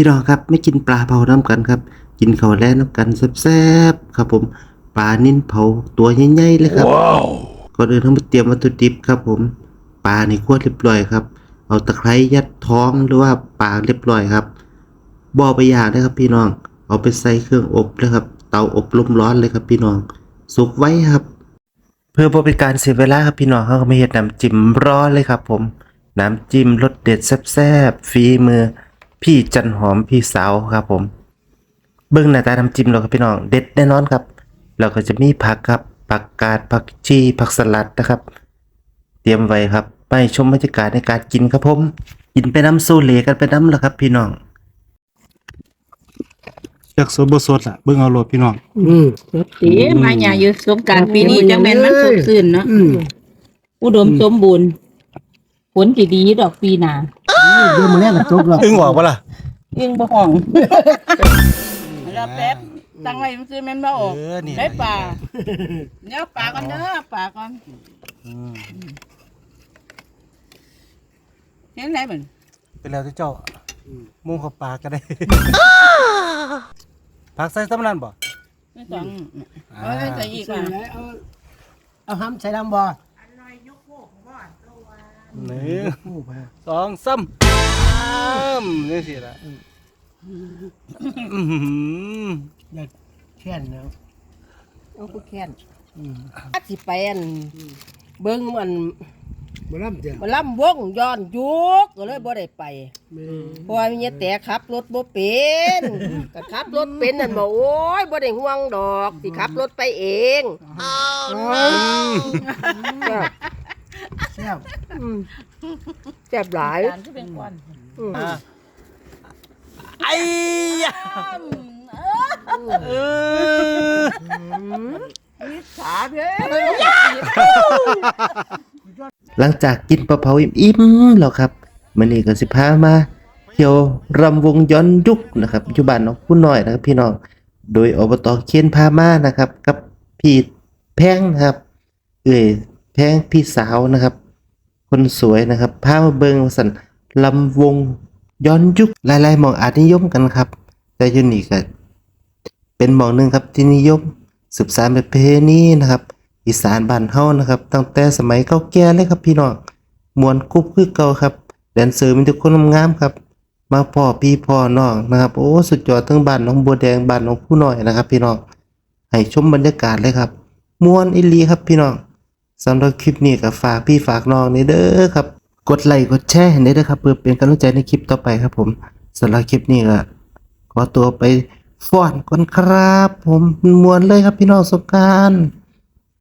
พี่น้องครับไม่กินปลาเผาน้ำกันครับ กินข้าวแล่น้ำกันแซ่บๆครับผมปลานิ่นเผาตัวใหญ่ๆเลยครับก่อนอื่นต้องไปเตรียมวัตถุดิบครับผมปลาในขวดเรียบร้อยครับ เอาตะไคร้ยัดท้องหรือว่าปลาเรียบร้อยครับบ่อไปย่างนะครับพี่น้อง เอาไปใส่เครื่องอบเลยครับ เตาอบลมร้อนเลยครับพี่น้องสุกไว้ครับ เพื่อบ่เป็นการเสียเวลาครับพี่น้องเขาก็มาเฮ็ดน้ำจิ้มร้อนเลยครับ ผมน้ำจิ้มรสเด็ดแซ่บๆฝีมือ พี่จันหอมพี่สาวครับผม เบิ้งหน้าตาน้ำจิ้มเราครับพี่น้องเด็ดแน่นอนครับ เราก็จะมีผักครับผักกาดผักชีผักสลัดนะครับ เตรียมไว้ครับ ไปชมบรรยากาศในการกินครับผม กินไปน้ำสู้เหลกันไปน้ำแล้วครับ พี่น้องจากสดบ่สดล่ะเบิ่งเอาโลดพี่น้องอืมสดสีมาอย่าอยู่สงกรารปีนี้จังแม่นมันสดชื่นเนาะอืมอุดมสมบูรณ์ ผลสิดีดอกปีหน้าเดี๋ยวมื้อแรกก็จบแล้วอึ้งออกบ่ล่ะเองบ่ห้องรอแป๊บตั้งไว้มันซื้อแม่นบ่ออกเออนี่ได้ป่าเดี๋ยวป่าก่อนเด้อป่าก่อนเห็นไหนบ่นเป็นแล้วที่เจ้ามุงเข้าปากก็ได้ผักใส่สำนันบ่ไม่ต้องเอาไว้ใส่อีกใส่อะแล้วเอาเอาห้ำใส่ลำบ่ หนึ่งสองสามสามนี่สิละอยากแค่นแล้วเอาผู้แค้นอืมอาสิไปอันเบิ่งมันบ่ล่ำเจ้ะมาล่ำวงย้อนยุกก็เลยบ่ได้ไปเพราะว่ามีแต่ขับรถบ่เป็นก็ขับรถเป็นนั่นบ่โอ้ยบ่ได้ห่วงดอกสิขับรถไปเองจ้ะ แซ่บอืมแซ่บหลายอืมอะไอ้ยะเออขาเด้หลังจากกินปลาเผาอิ่มๆแล้วครับมื้อนี้ก็สิพามาเที่ยวรำวงย้อนยุคนะครับอยู่บ้านน้องผู้น้อยนะครับ พี่น้องโดยอบตเคนพามานะครับ กับพี่แพงนะครับ เอ่ยแพงพี่สาวนะครับ คนสวยนะครับพามาเบิงสันลำวงย้อนยุคหลายๆหมองอาจนิยมกันครับ แต่ยูนี่ก็เป็นหมองหนึ่งครับที่นิยมสืบสานประเพณีนะครับ อีสานบ้านเฮานะครับ ตั้งแต่สมัยเก่าแก่เลยครับพี่น้องมวนกุ๊บคือเก่าครับแดนเซอร์มีแต่คนงามๆครับ มาพ่อพี่พ่อน้องนะครับ โอ้สุดยอดทั้งบ้านน้องบัวแดงบ้านน้องผู้น้อยนะครับ พี่น้องให้ชมบรรยากาศเลยครับมวนอิลีครับพี่น้อง สำหรับคลิปนี้ก็ฝากพี่ฝากน้องนี่เด้อครับ กดไลค์กดแชร์เห้ได้ด้อครับเพื่อเป็นกำลังใจในคลิปต่อไปครับผมสำหรับคลิปนี้ก็ขอตัวไปฟ้อนก่อนครับ ผมมวนเลยครับพี่น้องสงการ